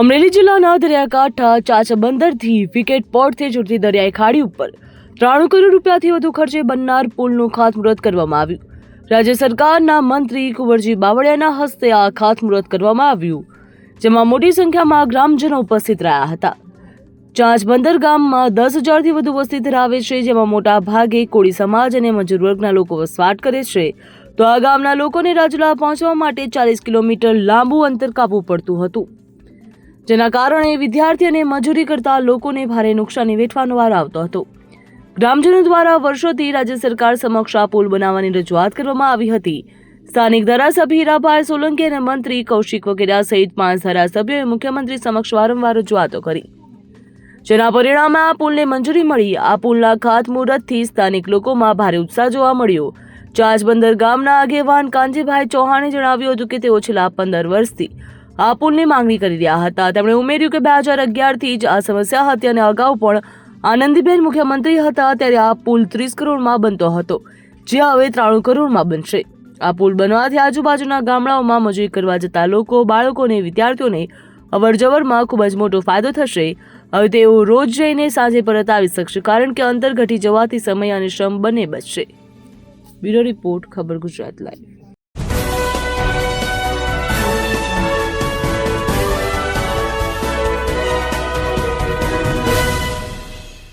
અમરેલી જિલ્લાના દરિયાકાંઠા ચાચબંદરથી વિકેટ પોર્ટથી જોડતી દરિયાઈ ખાડી ઉપર ત્રાણું કરોડ રૂપિયાથી વધુ ખર્ચે બનનાર પુલનું ખાતમુહૂર્ત કરવામાં આવ્યું. રાજ્ય સરકારના મંત્રી કુંવરજી બાવળિયાના હસ્તે આ ખાતમુહૂર્ત કરવામાં આવ્યું, જેમાં મોટી સંખ્યામાં ગ્રામજનો ઉપસ્થિત રહ્યા હતા. ચાંચબંદર ગામમાં દસ હજારથી વધુ વસ્તી ધરાવે છે, જેમાં મોટા ભાગે કોળી સમાજ અને મજૂર વર્ગના લોકો વસવાટ કરે છે. તો આ ગામના લોકોને રાજુલા પહોંચવા માટે ચાલીસ કિલોમીટર લાંબુ અંતર કાપવું પડતું હતું. જેના કારણે વિદ્યાર્થી અને મજૂરી કરતા લોકોને ભારે નુકસાની વેઠવાનો વાર આવતો હતો. ગ્રામજનો દ્વારા વર્ષોથી રાજ્ય સરકાર સમક્ષ આ પુલ બનાવવાની રજૂઆત કરવામાં આવી હતી. સ્થાનિક ધારાસભ્ય હીરાભાઈ સોલંકી અને મંત્રી કૌશિક વગેરે સહિત પાંચ ધારાસભ્યોએ મુખ્યમંત્રી સમક્ષ વારંવાર રજૂઆતો કરી. જેના પરિણામે આ પુલને મંજૂરી મળી, આ પુલના ખાતમુહૂર્તથી સ્થાનિક લોકોમાં ભારે ઉત્સાહ જોવા મળ્યો. ચાચબંદર ગામના આગેવાન કાંજીભાઈ ચૌહાણે જણાવ્યું હતું કે તેઓ છેલ્લા પંદર વર્ષથી આ પુલની માંગણી કરી રહ્યા હતા. તેમણે ઉમેર્યું કે બે હજાર અગિયારથી જ આ સમસ્યા હતી અને અગાઉ પણ આનંદીબેન મુખ્યમંત્રી હતા ત્યારે આ પુલ ત્રીસ કરોડમાં બનતો હતો, જે હવે ત્રાણું કરોડમાં બનશે. આ પુલ બનવાથી આજુબાજુના ગામડાઓમાં મજૂરી કરવા જતા લોકો બાળકોને વિદ્યાર્થીઓને અવરજવરમાં ખૂબ જ મોટો ફાયદો થશે. હવે તેઓ રોજ જઈને સાંજે પરત આવી શકશે, કારણ કે અંતર ઘટી જવાથી સમય અને શ્રમ બંને બચશે. બ્યુરો રિપોર્ટ, ખબર ગુજરાત લાઈવ.